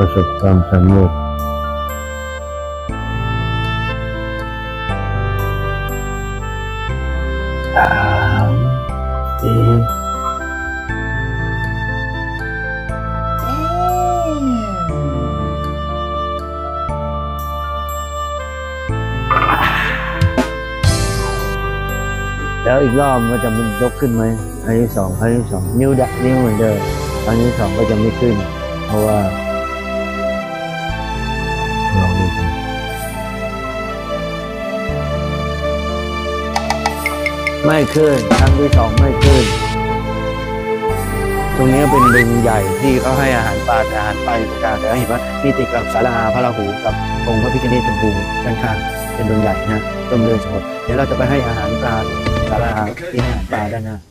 ประสบความสำเร็จสามสี่แล้วอีกรอบมันจะมันยกขึ้นไหมครั้งที่สองครั้งที่สองนิ้วดะนิ้วเหมือนเดิมครั้งที่สองก็จะไม่ขึ้น เพราะว่า ไม่ขึ้นครั้งที่สองไม่ขึ้น ตรงนี้เป็นบึงใหญ่ที่เขาให้อาหารปลาแต่อาหารปลาอยู่ตรงกลางแต่เห็นว่านี่ติดกับสาราพระราหูกับองค์พระพิฆเนศชมพูด้านข้างเป็นบึงใหญ่นะต้นเรือนสมุทรเดี๋ยวเราจะไปให้อาหารปลาสาราที่ให้อาหารปลาด้านหน้า